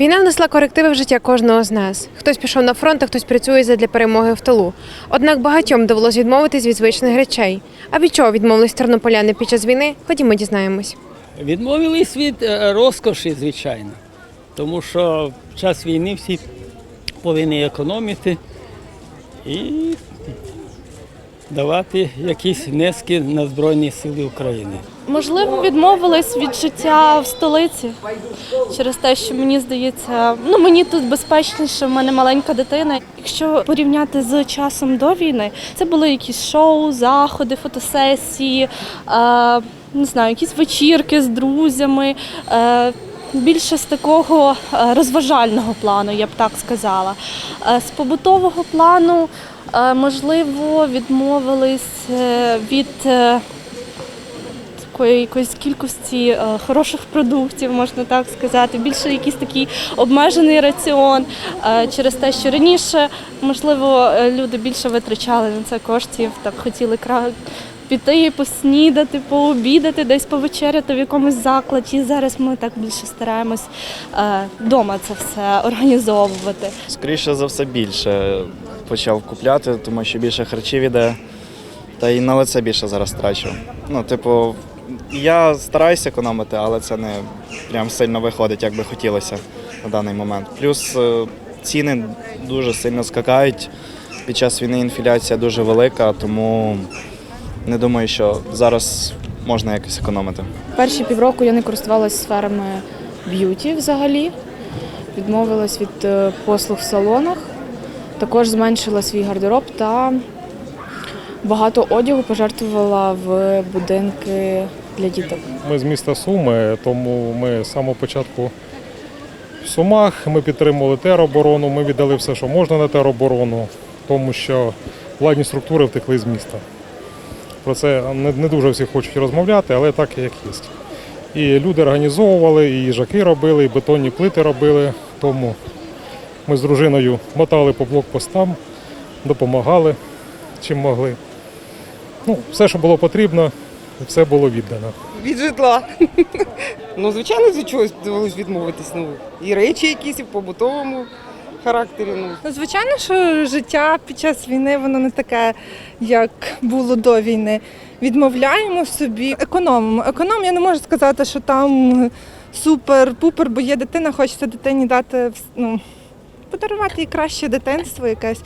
Війна внесла корективи в життя кожного з нас. Хтось пішов на фронт, а хтось працює задля перемоги в тилу. Однак багатьом довелось відмовитись від звичних речей. А від чого відмовились тернополяни під час війни? Ходімо дізнаємось. Відмовились від е, розкоші, звичайно. Тому що в час війни всі повинні економити і давати якісь внески на Збройні Сили України. Можливо, відмовилась від життя в столиці через те, що мені здається, ну мені тут безпечніше, в мене маленька дитина. Якщо порівняти з часом до війни, це були якісь шоу, заходи, фотосесії, е, не знаю, якісь вечірки з друзями. Більше з такого е, розважального плану, я б так сказала. Е, З побутового плану, е, можливо, відмовились від такої якоїсь кількості хороших продуктів, можна так сказати. Більше якийсь такий обмежений раціон через те, що раніше, можливо, люди більше витрачали на це коштів, так хотіли. Піти, поснідати, пообідати, десь повечеряти в якомусь закладі. Зараз ми так більше стараємось вдома це все організовувати. Скоріше за все більше почав купляти, тому що більше харчів іде. Та й на лице більше зараз трачу. Ну, типу, я стараюся економити, але це не прям сильно виходить, як би хотілося на даний момент. Плюс е, ціни дуже сильно скакають. Під час війни інфляція дуже велика, тому не думаю, що зараз можна якось економити. Перші півроку я не користувалася сферами б'юті взагалі. Відмовилась від е, послуг в салонах. Також зменшила свій гардероб та багато одягу пожертвувала в будинки для діток. Ми з міста Суми, тому ми з самого початку в Сумах ми підтримували тероборону, ми віддали все, що можна на тероборону, тому що владні структури втекли з міста. Про це не, не дуже всі хочуть розмовляти, але так як є. І люди організовували, і їжаки робили, і бетонні плити робили. Тому ми з дружиною мотали по блокпостам, допомагали чим могли. Ну, все, що було потрібно, все було віддано. від житла. ну, звичайно, від чогось довелось відмовитись. Ну, і речі якісь, і в побутовому характері. Ну, Ну, звичайно, що життя під час війни воно не таке, як було до війни. Відмовляємо собі, економимо. Економ, я не можу сказати, що там супер-пупер, бо є дитина, хочеться дитині дати ну, подарувати їй краще дитинство якесь.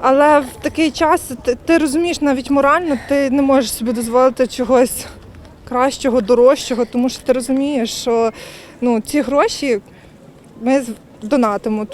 Але в такий час ти, ти розумієш навіть морально, ти не можеш собі дозволити чогось кращого, дорожчого, тому що ти розумієш, що ну, ці гроші ми донатимо.